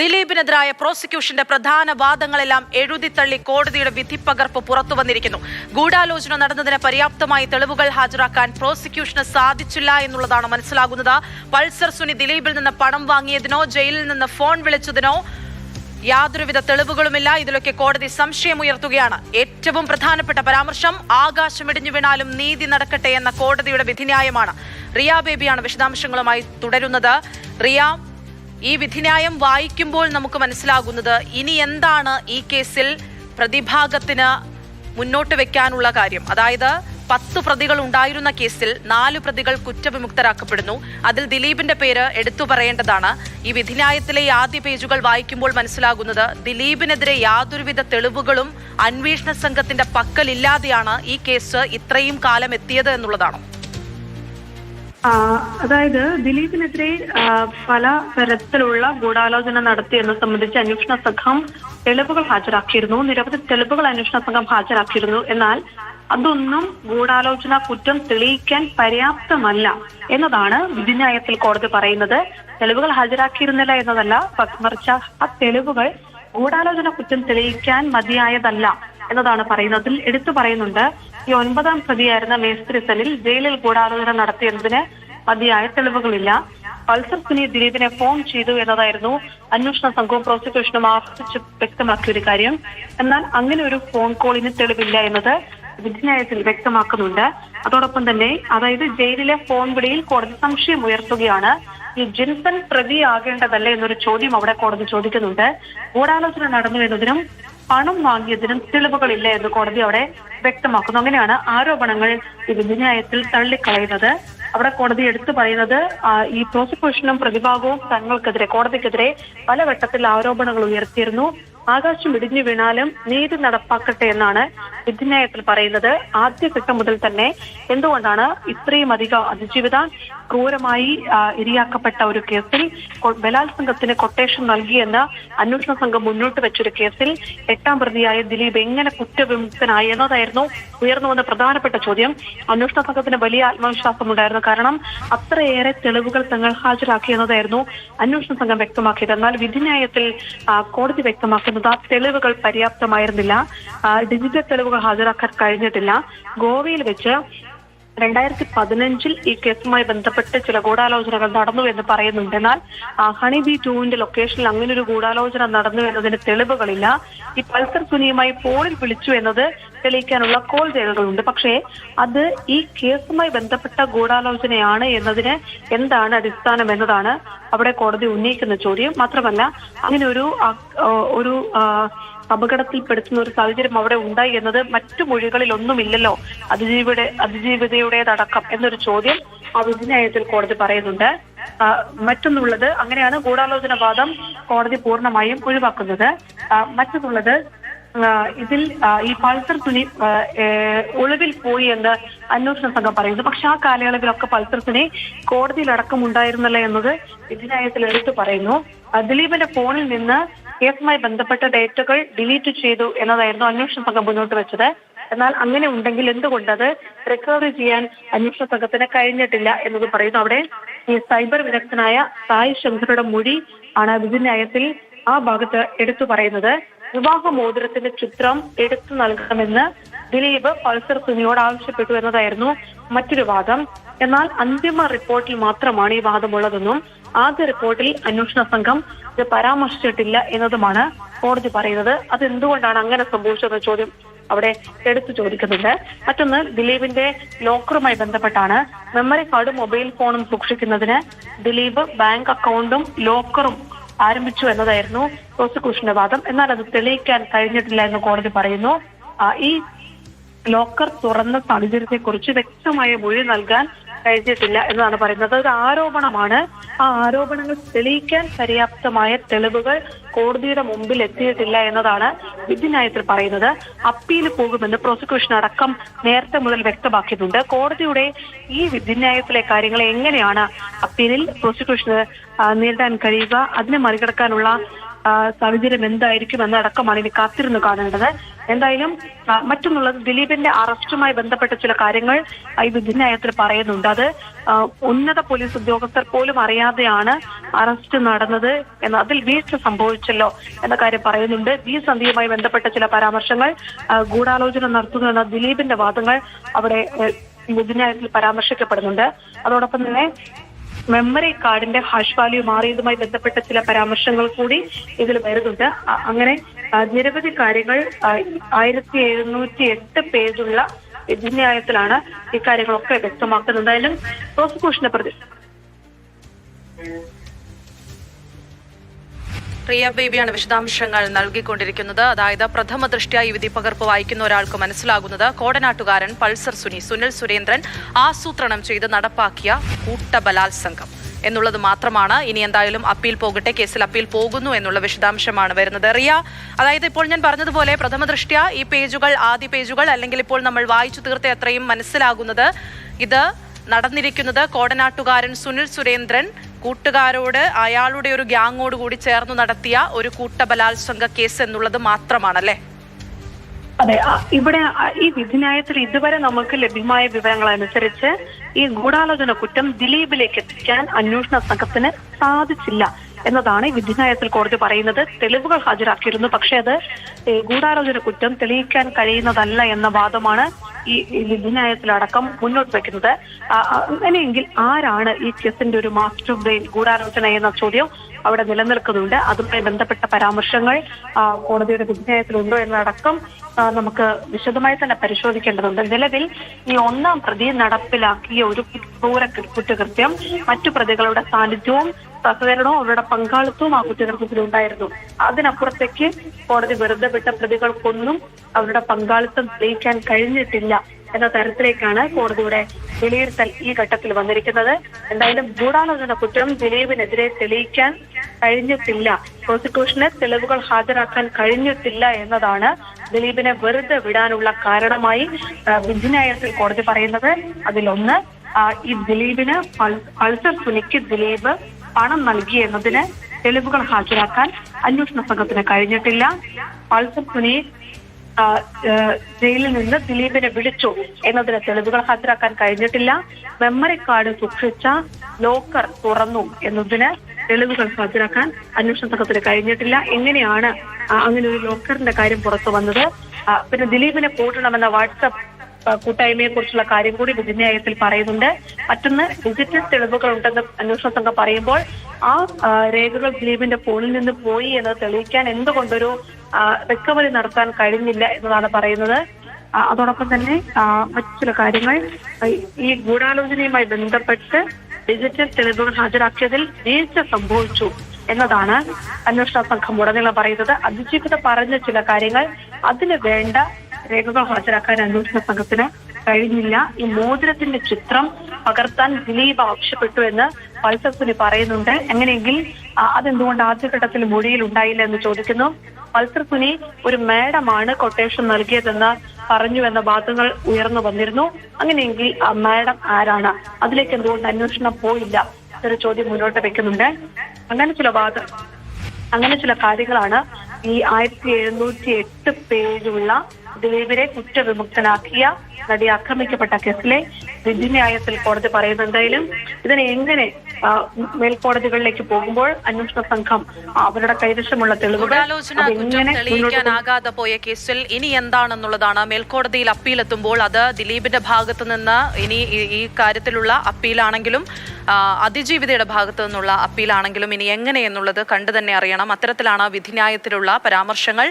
ദിലീപിനെതിരായ പ്രോസിക്യൂഷന്റെ പ്രധാന വാദങ്ങളെല്ലാം എഴുതിത്തള്ളി കോടതിയുടെ വിധിപ്പകർപ്പ് പുറത്തു വന്നിരിക്കുന്നു. ഗൂഢാലോചന നടന്നതിന് പര്യാപ്തമായി തെളിവുകൾ ഹാജരാക്കാൻ പ്രോസിക്യൂഷന് സാധിച്ചില്ല എന്നുള്ളതാണ് മനസ്സിലാകുന്നത്. പൾസർ സുനി ദിലീപിൽ നിന്ന് പണം വാങ്ങിയതിനോ ജയിലിൽ നിന്ന് ഫോൺ വിളിച്ചതിനോ യാതൊരുവിധ തെളിവുകളുമില്ല. ഇതിലൊക്കെ കോടതി സംശയം ഉയർത്തുകയാണ്. ഏറ്റവും പ്രധാനപ്പെട്ട പരാമർശം ആകാശം ഇടിഞ്ഞു വീണാലും നീതി നടക്കട്ടെ എന്ന കോടതിയുടെ വിധിന്യായമാണ്. റിയ ബേബിയാണ് വിശദാംശങ്ങളുമായി തുടരുന്നത്. റിയ ഈ വിധിന്യായം വായിക്കുമ്പോൾ നമുക്ക് മനസ്സിലാകുന്നത് ഇനി എന്താണ് ഈ കേസിൽ പ്രതിഭാഗത്തിന് മുന്നോട്ട് വെക്കാനുള്ള കാര്യം. അതായത് പത്ത് പ്രതികൾ ഉണ്ടായിരുന്ന കേസിൽ നാല് പ്രതികൾ കുറ്റവിമുക്തരാക്കപ്പെടുന്നു. അതിൽ ദിലീപിന്റെ പേര് എടുത്തു പറയേണ്ടതാണ്. ഈ വിധിന്യായത്തിലെ ആദ്യ പേജുകൾ വായിക്കുമ്പോൾ മനസ്സിലാകുന്നത് ദിലീപിനെതിരെ യാതൊരുവിധ തെളിവുകളും അന്വേഷണ സംഘത്തിന്റെ പക്കലില്ലാതെയാണ് ഈ കേസ് ഇത്രയും കാലം എത്തിയത് എന്നുള്ളതാണ്. അതായത് ദിലീപിനെതിരെ പല തരത്തിലുള്ള ഗൂഢാലോചന നടത്തിയെന്ന് സംബന്ധിച്ച് അന്വേഷണ സംഘം തെളിവുകൾ ഹാജരാക്കിയിരുന്നു. നിരവധി തെളിവുകൾ അന്വേഷണ സംഘം ഹാജരാക്കിയിരുന്നു. എന്നാൽ അതൊന്നും ഗൂഢാലോചന കുറ്റം തെളിയിക്കാൻ പര്യാപ്തമല്ല എന്നതാണ് വിധിന്യായത്തിൽ കോടതി പറയുന്നത്. തെളിവുകൾ ഹാജരാക്കിയിരുന്നില്ല എന്നതല്ല പക്മർച്ച ആ തെളിവുകൾ ഗൂഢാലോചന കുറ്റം തെളിയിക്കാൻ മതിയായതല്ല എന്നതാണ് പറയുന്നതിൽ എടുത്തു പറയുന്നുണ്ട് ഈ ഒൻപതാം പ്രതിയായിരുന്ന മേസ്ത്രി സെല്ലിൽ ജയിലിൽ ഗൂഢാലോചന നടത്തിയതിന് മതിയായ തെളിവുകളില്ല. പൾസർ സുനി ദിലീപിനെ ഫോൺ ചെയ്തു എന്നതായിരുന്നു അന്വേഷണ സംഘവും പ്രോസിക്യൂഷനും ആവർത്തിച്ച് വ്യക്തമാക്കിയ ഒരു കാര്യം. എന്നാൽ അങ്ങനെ ഒരു ഫോൺ കോളിന് തെളിവില്ല എന്നത് വിധിന്യായത്തിൽ വ്യക്തമാക്കുന്നുണ്ട്. അതോടൊപ്പം തന്നെ അതായത് ജയിലിലെ ഫോൺ വിളിയിൽ കോടതി സംശയം ഉയർത്തുകയാണ്. ഈ ജിൻസൺ പ്രതിയാകേണ്ടതല്ലേ എന്നൊരു ചോദ്യം അവിടെ കോടതി ചോദിക്കുന്നുണ്ട്. ഗൂഢാലോചന നടന്നു എന്നതിനും പണം വാങ്ങിയതിനും തെളിവുകളില്ല എന്ന് കോടതി അവിടെ വ്യക്തമാക്കുന്നു. അങ്ങനെയാണ് ആരോപണങ്ങൾ ഈ വിധിന്യായത്തിൽ തള്ളിക്കളയുന്നത്. അവിടെ കോടതി എടുത്തു പറയുന്നത് ഈ പ്രോസിക്യൂഷനും പ്രതിഭാഗവും തങ്ങൾക്കെതിരെ കോടതിക്കെതിരെ പല പലവട്ടത്തിൽ ആരോപണങ്ങൾ ഉയർത്തിയിരുന്നു. ആകാശം ഇടിഞ്ഞു വീണാലും നീതി നടപ്പാക്കട്ടെ എന്നാണ് വിധിന്യായത്തിൽ പറയുന്നത്. ആദ്യഘട്ടം മുതൽ തന്നെ എന്തുകൊണ്ടാണ് ഇത്രയും അധികം അതിജീവിത ക്രൂരമായി ഇരയാക്കപ്പെട്ട ഒരു കേസിൽ ബലാത്സംഗത്തിന് കൊട്ടേഷൻ നൽകിയെന്ന് അന്വേഷണ സംഘം മുന്നോട്ട് വെച്ചൊരു കേസിൽ എട്ടാം പ്രതിയായ ദിലീപ് എങ്ങനെ കുറ്റവിമുക്തനായി എന്നതായിരുന്നു ഉയർന്നു വന്ന പ്രധാനപ്പെട്ട ചോദ്യം. അന്വേഷണ സംഘത്തിന് വലിയ ആത്മവിശ്വാസം ഉണ്ടായിരുന്നു. കാരണം അത്രയേറെ തെളിവുകൾ തങ്ങൾ ഹാജരാക്കി എന്നതായിരുന്നു അന്വേഷണ സംഘം വ്യക്തമാക്കിയത്. എന്നാൽ വിധിന്യായത്തിൽ കോടതി വ്യക്തമാക്കുന്നത് ആ തെളിവുകൾ പര്യാപ്തമായിരുന്നില്ല. ഡിജിറ്റൽ തെളിവുകൾ ഹാജരാക്കാൻ കഴിഞ്ഞിട്ടില്ല. ഗോവയിൽ വെച്ച് രണ്ടായിരത്തി പതിനഞ്ചിൽ ഈ കേസുമായി ബന്ധപ്പെട്ട് ചില ഗൂഢാലോചനകൾ നടന്നു എന്ന് പറയുന്നുണ്ട്. എന്നാൽ ഹണി ബി ടൂവിന്റെ ലൊക്കേഷനിൽ അങ്ങനെ ഒരു ഗൂഢാലോചന നടന്നു എന്നതിന് തെളിവുകളില്ല. ഈ പൾസർ സുനിയുമായി ഫോണിൽ വിളിച്ചു എന്നത് തെളിയിക്കാനുള്ള കോൾ രേഖകളുണ്ട് പക്ഷേ അത് ഈ കേസുമായി ബന്ധപ്പെട്ട ഗൂഢാലോചനയാണ് എന്നതിന് എന്താണ് അടിസ്ഥാനം എന്നതാണ് അവിടെ കോടതി ഉന്നയിക്കുന്ന ചോദ്യം. മാത്രമല്ല അങ്ങനെ ഒരു ഒരു അപകടത്തിൽപ്പെടുത്തുന്ന ഒരു സാഹചര്യം അവിടെ ഉണ്ടായി എന്നത് മറ്റു മൊഴികളിൽ ഒന്നുമില്ലല്ലോ. അതിജീവിയുടെ അതിജീവിതയുടേതടക്കം എന്നൊരു ചോദ്യം ആ വിധിന്യായത്തിൽ കോടതി പറയുന്നുണ്ട്. മറ്റൊന്നുള്ളത് അങ്ങനെയാണ് ഗൂഢാലോചന വാദം കോടതി പൂർണമായും ഒഴിവാക്കുന്നത്. മറ്റൊന്നുള്ളത് ഇതിൽ ഈ പൾസർ സുനി ഒളിവിൽ പോയി എന്ന് അന്വേഷണ സംഘം പറയുന്നു. പക്ഷെ ആ കാലയളവിലൊക്കെ പൾസർ സുനി കോടതിയിലടക്കം ഉണ്ടായിരുന്നല്ലേ എന്നത് ഇതിനായത്തിൽ എടുത്തു പറയുന്നു. ദിലീപിന്റെ ഫോണിൽ നിന്ന് കേസുമായി ബന്ധപ്പെട്ട ഡേറ്റകൾ ഡിലീറ്റ് ചെയ്തു എന്നതായിരുന്നു അന്വേഷണ സംഘം മുന്നോട്ട് വെച്ചത്. എന്നാൽ അങ്ങനെ ഉണ്ടെങ്കിൽ എന്തുകൊണ്ട് അത് റിക്കവറി ചെയ്യാൻ അന്വേഷണ സംഘത്തിന് കഴിഞ്ഞിട്ടില്ല എന്നത് പറയുന്നു. അവിടെ ഈ സൈബർ വിദഗ്ധനായ സായി ശങ്കറുടെ മൊഴി ആണ് വിധിന്യായത്തിൽ ആ ഭാഗത്ത് എടുത്തു പറയുന്നത്. വിവാഹ മോതിരത്തിന്റെ ചിത്രം എടുത്തു നൽകണമെന്ന് ദിലീപ് പൾസർ സുനിയോട് ആവശ്യപ്പെട്ടു എന്നതായിരുന്നു മറ്റൊരു വാദം. എന്നാൽ അന്തിമ റിപ്പോർട്ടിൽ മാത്രമാണ് ഈ വാദമുള്ളതെന്നും ആദ്യ റിപ്പോർട്ടിൽ അന്വേഷണ സംഘം ഇത് പരാമർശിച്ചിട്ടില്ല എന്നതുമാണ് കോടതി പറയുന്നത്. അത് എന്തുകൊണ്ടാണ് അങ്ങനെ സംഭവിച്ചതെന്ന ചോദ്യം അവിടെ എടുത്തു ചോദിക്കുന്നുണ്ട്. മറ്റൊന്ന് ദിലീപിന്റെ ലോക്കറുമായി ബന്ധപ്പെട്ടാണ് മെമ്മറി കാർഡും മൊബൈൽ ഫോണും സൂക്ഷിക്കുന്നതിന് ദിലീപ് ബാങ്ക് അക്കൗണ്ടും ലോക്കറും ആരംഭിച്ചു എന്നതായിരുന്നു പ്രോസിക്യൂഷന്റെ വാദം. എന്നാൽ അത് തെളിയിക്കാൻ കഴിഞ്ഞിട്ടില്ല എന്ന് കോടതി പറയുന്നു. ഈ ലോക്കർ തുറന്ന സാഹചര്യത്തെക്കുറിച്ച് വ്യക്തമായ മൊഴി നൽകാൻ കഴിഞ്ഞിട്ടില്ല എന്നാണ് പറയുന്നത്. ഒരു ആരോപണമാണ് ആ ആരോപണങ്ങൾ തെളിയിക്കാൻ പര്യാപ്തമായ തെളിവുകൾ കോടതിയുടെ മുമ്പിൽ എത്തിയിട്ടില്ല എന്നതാണ് വിധിന്യായത്തിൽ പറയുന്നത്. അപ്പീൽ പോകുമെന്ന് പ്രോസിക്യൂഷൻ അടക്കം നേരത്തെ മുതൽ വ്യക്തമാക്കിയിട്ടുണ്ട്. കോടതിയുടെ ഈ വിധിന്യായത്തിലെ കാര്യങ്ങൾ എങ്ങനെയാണ് അപ്പീലിൽ പ്രോസിക്യൂഷന് നേരിടാൻ കഴിയുക? അതിനെ മറികടക്കാനുള്ള സാഹചര്യം എന്തായിരിക്കും എന്നടക്കമാണ് ഇനി കാത്തിരുന്ന് കാണേണ്ടത്. എന്തായാലും മറ്റൊന്നുള്ളത് ദിലീപിന്റെ അറസ്റ്റുമായി ബന്ധപ്പെട്ട ചില കാര്യങ്ങൾ ഈ വിധിന്യായത്തിൽ പറയുന്നുണ്ട്. അത് ഉന്നത പോലീസ് ഉദ്യോഗസ്ഥർ പോലും അറിയാതെയാണ് അറസ്റ്റ് നടന്നത് എന്ന് അതിൽ വീഴ്ച സംഭവിച്ചല്ലോ എന്ന കാര്യം പറയുന്നുണ്ട്. ഈ സന്ധിയുമായി ബന്ധപ്പെട്ട ചില പരാമർശങ്ങൾ ഗൂഢാലോചന നടത്തുന്നു എന്ന ദിലീപിന്റെ വാദങ്ങൾ അവിടെ വിധിന്യായത്തിൽ പരാമർശിക്കപ്പെടുന്നുണ്ട്. അതോടൊപ്പം തന്നെ മെമ്മറി കാർഡിന്റെ ഹാഷ് വാല്യൂ മാറിയതുമായി ബന്ധപ്പെട്ട ചില പരാമർശങ്ങൾ കൂടി ഇതിൽ വരുന്നുണ്ട്. അങ്ങനെ നിരവധി കാര്യങ്ങൾ ആയിരത്തി എഴുന്നൂറ്റി എട്ട് പേജുള്ള വിധിന്യായത്തിലാണ് ഇക്കാര്യങ്ങളൊക്കെ വ്യക്തമാക്കുന്നത്. എന്തായാലും പ്രോസിക്യൂഷന്റെ പ്രതി പ്രിയ ബേബിയാണ് വിശദാംശങ്ങൾ നൽകിക്കൊണ്ടിരിക്കുന്നത്. അതായത് പ്രഥമ ദൃഷ്ട്യാ ഈ വിധി പകർപ്പ് വായിക്കുന്ന ഒരാൾക്ക് മനസ്സിലാകുന്നത് കോടനാട്ടുകാരൻ പൾസർ സുനി സുനിൽ സുരേന്ദ്രൻ ആസൂത്രണം ചെയ്ത് നടപ്പാക്കിയ കൂട്ടബലാത്സംഗം എന്നുള്ളത് മാത്രമാണ്. ഇനി എന്തായാലും അപ്പീൽ പോകട്ടെ കേസിൽ അപ്പീൽ പോകുന്നു എന്നുള്ള വിശദാംശമാണ് വരുന്നത്. റിയ അതായത് ഇപ്പോൾ ഞാൻ പറഞ്ഞതുപോലെ പ്രഥമ ദൃഷ്ടിയ ഈ പേജുകൾ ആദ്യ പേജുകൾ അല്ലെങ്കിൽ ഇപ്പോൾ നമ്മൾ വായിച്ചു തീർത്ത അത്രയും മനസ്സിലാകുന്നത്. ഇത് നടന്നിരിക്കുന്നത് കോടനാട്ടുകാരൻ സുനിൽ സുരേന്ദ്രൻ കൂട്ടുകാരോട് അയാളുടെ ഒരു ഗ്യാങ്ങോട് കൂടി ചേർന്ന് നടത്തിയ ഒരു കൂട്ടബലാത്സംഗ കേസ് എന്നുള്ളത് മാത്രമാണല്ലേ? അതെ ഇവിടെ ഈ വിധിന്യായത്തിൽ ഇതുവരെ നമുക്ക് ലഭ്യമായ വിവരങ്ങൾ അനുസരിച്ച് ഈ ഗൂഢാലോചന കുറ്റം ദിലീപിലേക്ക് എത്തിക്കാൻ അന്വേഷണ സംഘത്തിന് സാധിച്ചില്ല എന്നതാണ് വിധിന്യായത്തിൽ കോടതി പറയുന്നത്. തെളിവുകൾ ഹാജരാക്കിയിരുന്നു പക്ഷേ അത് ഗൂഢാലോചന കുറ്റം തെളിയിക്കാൻ കഴിയുന്നതല്ല എന്ന വാദമാണ് ഈ ഈ മുന്നോട്ട് വെക്കുന്നത്. അങ്ങനെയെങ്കിൽ ആരാണ് ഈ കേസിന്റെ ഒരു മാസ്റ്റർ ബ്രെയിൻ ഗൂഢാലോചന എന്ന ചോദ്യം അവിടെ നിലനിൽക്കുന്നുണ്ട്. അതുമായി ബന്ധപ്പെട്ട പരാമർശങ്ങൾ കോടതിയുടെ വിധിന്യായത്തിലുണ്ടോ എന്നതടക്കം നമുക്ക് വിശദമായി തന്നെ പരിശോധിക്കേണ്ടതുണ്ട്. നിലവിൽ ഈ ഒന്നാം പ്രതി നടപ്പിലാക്കിയ ഒരു ക്രൂര കുറ്റകൃത്യം മറ്റു പ്രതികളുടെ സാന്നിധ്യവും സഹകരണവും അവരുടെ പങ്കാളിത്തവും ആ കുറ്റകൃത്യത്തിൽ ഉണ്ടായിരുന്നു അതിനപ്പുറത്തേക്ക് കോടതി വെറുതെ വിട്ട പ്രതികൾക്കൊന്നും അവരുടെ പങ്കാളിത്തം തെളിയിക്കാൻ കഴിഞ്ഞിട്ടില്ല എന്ന തരത്തിലേക്കാണ് കോടതിയുടെ വിലയിരുത്തൽ ഈ ഘട്ടത്തിൽ വന്നിരിക്കുന്നത്. എന്തായാലും ഗൂഢാലോചന കുറ്റം ദിലീപിനെതിരെ തെളിയിക്കാൻ കഴിഞ്ഞിട്ടില്ല. പ്രോസിക്യൂഷന് തെളിവുകൾ ഹാജരാക്കാൻ കഴിഞ്ഞിട്ടില്ല എന്നതാണ് ദിലീപിനെ വെറുതെ വിടാനുള്ള കാരണമായി വിധിന്യായത്തിൽ കോടതി പറയുന്നത്. അതിലൊന്ന് ഈ ദിലീപിന് പൾ- പൾസർ സുനിക്ക് ദിലീപ് പണം നൽകി എന്നതിന് തെളിവുകൾ ഹാജരാക്കാൻ അന്വേഷണ സംഘത്തിന് കഴിഞ്ഞിട്ടില്ല. പൾസർ സുനി ജയിലിൽ നിന്ന് ദിലീപിനെ വിളിച്ചു എന്നതിന് തെളിവുകൾ ഹാജരാക്കാൻ കഴിഞ്ഞിട്ടില്ല. മെമ്മറി കാർഡ് സൂക്ഷിച്ച ലോക്കർ തുറന്നു എന്നതിന് തെളിവുകൾ ഹാജരാക്കാൻ അന്വേഷണ സംഘത്തിന് കഴിഞ്ഞിട്ടില്ല. എങ്ങനെയാണ് അങ്ങനെ ഒരു ലോക്കറിന്റെ കാര്യം പുറത്തു വന്നത്? പിന്നെ ദിലീപിനെ കൂട്ടണമെന്ന വാട്സപ്പ് കൂട്ടായ്മയെ കുറിച്ചുള്ള കാര്യം കൂടി വിധിന്യായത്തിൽ പറയുന്നുണ്ട്. മറ്റൊന്ന് ഡിജിറ്റൽ തെളിവുകൾ ഉണ്ടെന്ന് അന്വേഷണ സംഘം പറയുമ്പോൾ ആ രേഖകൾ ദിലീപിന്റെ ഫോണിൽ നിന്ന് പോയി എന്ന് തെളിയിക്കാൻ എന്തുകൊണ്ടൊരു റിക്കവറി നടത്താൻ കഴിഞ്ഞില്ല എന്നതാണ് പറയുന്നത്. അതോടൊപ്പം തന്നെ മറ്റു ചില കാര്യങ്ങൾ ഈ ഗൂഢാലോചനയുമായി ബന്ധപ്പെട്ട് ഡിജിറ്റൽ തെളിവുകൾ ഹാജരാക്കിയതിൽ വീഴ്ച സംഭവിച്ചു എന്നതാണ് അന്വേഷണ സംഘം ഉടനീളം പറയുന്നത്. അതിജീവിത പറഞ്ഞ ചില കാര്യങ്ങൾ അതിന് വേണ്ട രേഖകൾ ഹാജരാക്കാൻ അന്വേഷണ സംഘത്തിന് കഴിഞ്ഞില്ല. ഈ മോതിരത്തിന്റെ ചിത്രം പകർത്താൻ ദിലീപ് ആവശ്യപ്പെട്ടു എന്ന് പൾസർസുനി പറയുന്നുണ്ട്. എങ്ങനെയെങ്കിൽ അതെന്തുകൊണ്ട് ആദ്യഘട്ടത്തിൽ മൊഴിയിൽ ഉണ്ടായില്ല എന്ന് ചോദിക്കുന്നു. പൾസർ ഒരു മേഡമാണ് കൊട്ടേഷൻ നൽകിയതെന്ന് പറഞ്ഞു എന്ന വാദങ്ങൾ ഉയർന്നു വന്നിരുന്നു. അങ്ങനെയെങ്കിൽ ആ മേഡം ആരാണ്? അതിലേക്ക് എന്തുകൊണ്ട് അന്വേഷണം പോയില്ല എന്നൊരു ചോദ്യം മുന്നോട്ട് വെക്കുന്നുണ്ട്. അങ്ങനെ ചില വാദ അങ്ങനെ ചില കാര്യങ്ങളാണ് ഈ ആയിരത്തി എഴുന്നൂറ്റി എട്ട് പേജുള്ള ദിലീപിനെ കുറ്റവിമുക്തനാക്കിയ നടി ആക്രമിക്കപ്പെട്ട കേസിലെ വിധിന്യായത്തിൽ കോടതി പറയുന്നുണ്ടെങ്കിലും ഇതിനെ എങ്ങനെ മേൽക്കോടതികളിലേക്ക് പോകുമ്പോൾ അന്വേഷണ സംഘം അവരുടെ കൈവശമുള്ള തെളിവുകൾ തെളിയിക്കാനാകാതെ പോയ കേസിൽ ഇനി എന്താണെന്നുള്ളതാണ് മേൽക്കോടതിയിൽ അപ്പീൽ എത്തുമ്പോൾ അത് ദിലീപിന്റെ ഭാഗത്ത് നിന്ന് ഇനി ഈ- ഈ കാര്യത്തിലുള്ള അപ്പീലാണെങ്കിലും അതിജീവിതയുടെ ഭാഗത്തു നിന്നുള്ള അപ്പീലാണെങ്കിലും ഇനി എങ്ങനെയെന്നുള്ളത് കണ്ടു തന്നെ അറിയണം. അത്തരത്തിലാണ് വിധിന്യായത്തിലുള്ള പരാമർശങ്ങൾ